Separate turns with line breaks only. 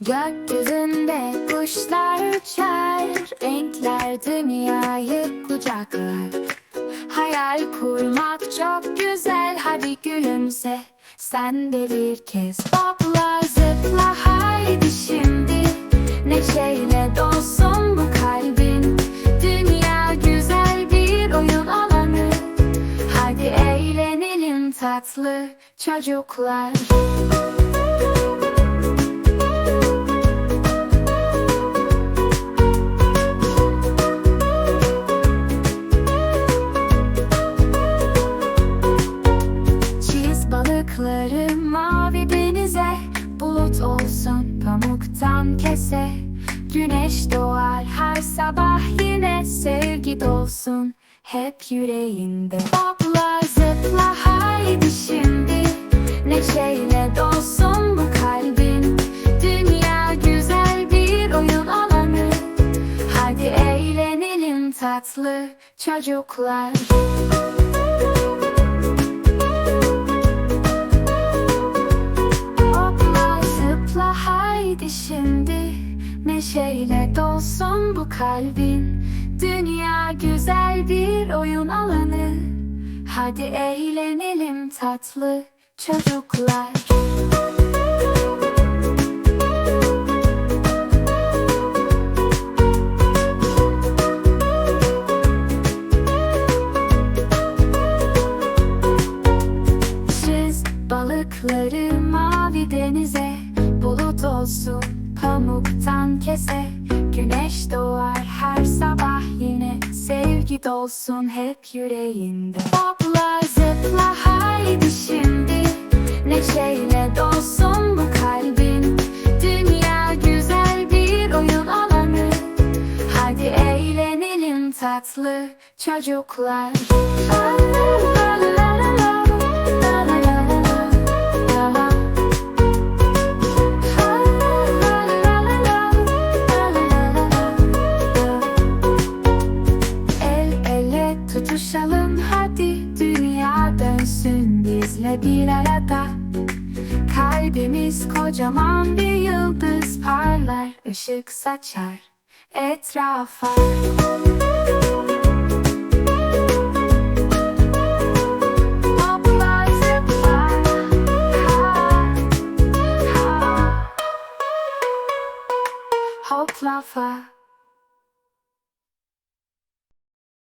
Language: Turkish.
Gökyüzünde kuşlar uçar Renkler dünyayı kucaklar. Hayal kurmak çok güzel Hadi gülümse. Sen de bir kez Hopla zıpla haydi şimdi. Neşeyle dolsun bu kalbin. Dünya güzel bir oyun alanı. Hadi eğlenelim tatlı çocuklar Bulut olsun pamuktan kese. Güneş doğar her sabah yine Sevgi dolsun. Hep yüreğinde Hopla zıpla haydi şimdi. Neşeyle dolsun bu kalbin. Dünya güzel bir oyun alanı. Hadi eğlenelim tatlı çocuklar haydi şimdi Neşeyle dolsun bu kalbin? Dünya güzel bir oyun alanı. Hadi eğlenelim tatlı çocuklar. Balıkları mavi denize Bulut olsun pamuktan kese. Güneş doğar her sabah yine Sevgi dolsun hep yüreğinde. Hopla zıpla haydi şimdi. Neşeyle dolsun bu kalbin. Dünya güzel bir oyun alanı. Hadi eğlenelim tatlı çocuklar. La la bizle bir arada. Kalbimiz kocaman bir yıldız parlar ışık saçar etrafa. Toplar, zıplar, ha. Hopla fa.